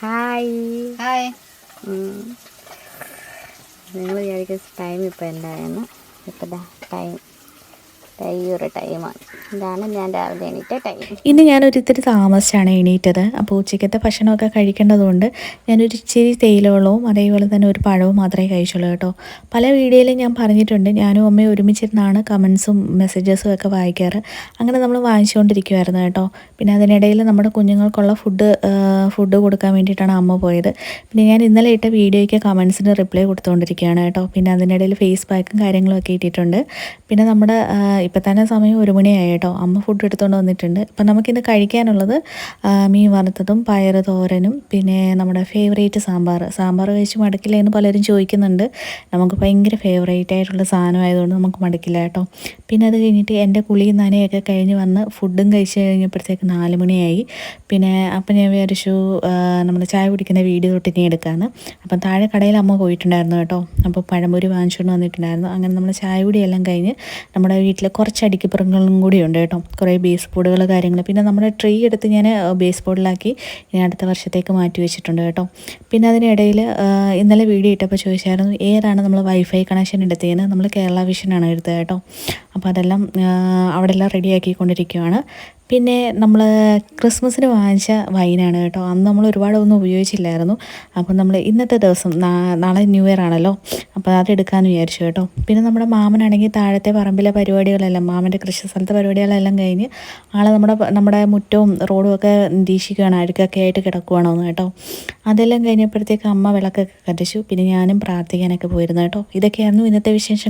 Hi. Hi. നിങ്ങൾ വിചാരിക്കുന്ന time ഇപ്പോൾ എന്തായിരുന്നു? ഇപ്പം ടൈം ഈ ടൈമാണ്. ഞാൻ രാവിലെ എണീറ്റ ടൈം. ഇന്ന് ഞാനൊരു താമസിച്ചാണ് എണീറ്റത്. അപ്പോൾ ഉച്ചക്കത്തെ ഭക്ഷണമൊക്കെ കഴിക്കേണ്ടതുകൊണ്ട് ഞാനൊരു ഇച്ചിരി തേയിലവെള്ളവും അതേപോലെ തന്നെ ഒരു പഴവും മാത്രമേ കഴിച്ചുള്ളൂ കേട്ടോ. പല വീഡിയോയിലും ഞാൻ പറഞ്ഞിട്ടുണ്ട്. ഞാനും അമ്മയും ഒരുമിച്ചിരുന്നാണ് കമൻസും മെസ്സേജസും ഒക്കെ വായിക്കാറ്. അങ്ങനെ നമ്മൾ വാങ്ങിച്ചുകൊണ്ടിരിക്കുമായിരുന്നു കേട്ടോ. പിന്നെ അതിനിടയിൽ നമ്മുടെ കുഞ്ഞുങ്ങൾക്കുള്ള ഫുഡ് ഫുഡ് കൊടുക്കാൻ വേണ്ടിയിട്ടാണ് അമ്മ പോയത്. പിന്നെ ഞാൻ ഇന്നലെ ഇട്ട വീഡിയോയ്ക്ക് കമൻസിന് റിപ്ലൈ കൊടുത്തുകൊണ്ടിരിക്കുകയാണ് കേട്ടോ. പിന്നെ അതിനിടയിൽ ഫേസ് പാക്കും കാര്യങ്ങളൊക്കെ ഇട്ടിട്ടുണ്ട്. പിന്നെ നമ്മുടെ ഇപ്പം തന്നെ സമയം ഒരു മണിയായി കേട്ടോ. അമ്മ ഫുഡ് എടുത്തുകൊണ്ട് വന്നിട്ടുണ്ട്. അപ്പം നമുക്കിന്ന് കഴിക്കാനുള്ളത് മീൻ വറുത്തതും പയർ തോരനും പിന്നെ നമ്മുടെ ഫേവറേറ്റ് സാമ്പാർ. സാമ്പാർ കഴിച്ച് മടക്കില്ല എന്ന് പലരും ചോദിക്കുന്നുണ്ട്. നമുക്ക് ഭയങ്കര ഫേവറേറ്റ് ആയിട്ടുള്ള സാധനമായതുകൊണ്ട് നമുക്ക് മടക്കില്ല കേട്ടോ. പിന്നെ അത് കഴിഞ്ഞിട്ട് എന്റെ കുളിയും നനയൊക്കെ കഴിഞ്ഞ് വന്ന് ഫുഡും കഴിച്ച് കഴിഞ്ഞപ്പോഴത്തേക്ക് നാല് മണിയായി. പിന്നെ അപ്പം ഞാൻ വിചാരിച്ചു നമ്മൾ ചായ കുടിക്കുന്ന വീഡിയോ തൊട്ട് ഇനി എടുക്കാമെന്ന് അപ്പം താഴെ കടയിൽ അമ്മ പോയിട്ടുണ്ടായിരുന്നു കേട്ടോ. അപ്പോൾ പഴംപൊരി വാങ്ങിച്ചുകൊണ്ട് വന്നിട്ടുണ്ടായിരുന്നു. അങ്ങനെ നമ്മൾ ചായ കുടിയെല്ലാം കഴിഞ്ഞ് നമ്മുടെ വീട്ടിൽ കുറച്ച് അടിക്കപ്പുറങ്ങളും കൂടി ഉണ്ട് കേട്ടോ. കുറേ ബേസ് ബോർഡുകൾ കാര്യങ്ങൾ പിന്നെ നമ്മുടെ ട്രീ എടുത്ത് ഞാൻ ബേസ് ബോർഡിലാക്കി ഇനി അടുത്ത വർഷത്തേക്ക് മാറ്റി വെച്ചിട്ടുണ്ട് കേട്ടോ. പിന്നെ അതിനിടയിൽ ഇന്നലെ വീഡിയോ ഇട്ടപ്പോൾ ചോദിച്ചായിരുന്നു ഏതാണ് നമ്മൾ വൈഫൈ കണക്ഷൻ എടുത്തതെന്ന്? നമ്മൾ കേരള വിഷനാണ് എടുത്തത് കേട്ടോ. അപ്പോൾ അതെല്ലാം അവിടെ എല്ലാം റെഡിയാക്കിക്കൊണ്ടിരിക്കുകയാണ് പിന്നെ നമ്മൾ ക്രിസ്മസിന് വാങ്ങിച്ച വൈനാണ് കേട്ടോ. അന്ന് നമ്മൾ ഒരുപാടൊന്നും ഉപയോഗിച്ചില്ലായിരുന്നു. അപ്പോൾ നമ്മൾ ഇന്നത്തെ ദിവസം നാളെ ന്യൂ ഇയർ ആണല്ലോ. അപ്പോൾ അത് എടുക്കാമെന്ന് വിചാരിച്ചു കേട്ടോ. പിന്നെ നമ്മുടെ മാമനാണെങ്കിൽ താഴത്തെ പറമ്പിലെ പരിപാടികളെല്ലാം മാമന്റെ കൃഷി സ്ഥലത്തെ പരിപാടികളെല്ലാം കഴിഞ്ഞ് ആളെ നമ്മുടെ നമ്മുടെ മുറ്റവും റോഡും ഒക്കെ നിരീക്ഷിക്കുകയാണ് അഴുക്കൊക്കെ ആയിട്ട് കിടക്കുവാണോ എന്ന് കേട്ടോ. അതെല്ലാം കഴിഞ്ഞപ്പോഴത്തേക്ക് അമ്മ വിളക്കൊക്കെ കത്തിച്ചു. പിന്നെ ഞാനും പ്രാർത്ഥിക്കാനൊക്കെ പോയിരുന്നു കേട്ടോ. ഇതൊക്കെയായിരുന്നു ഇന്നത്തെ വിശേഷം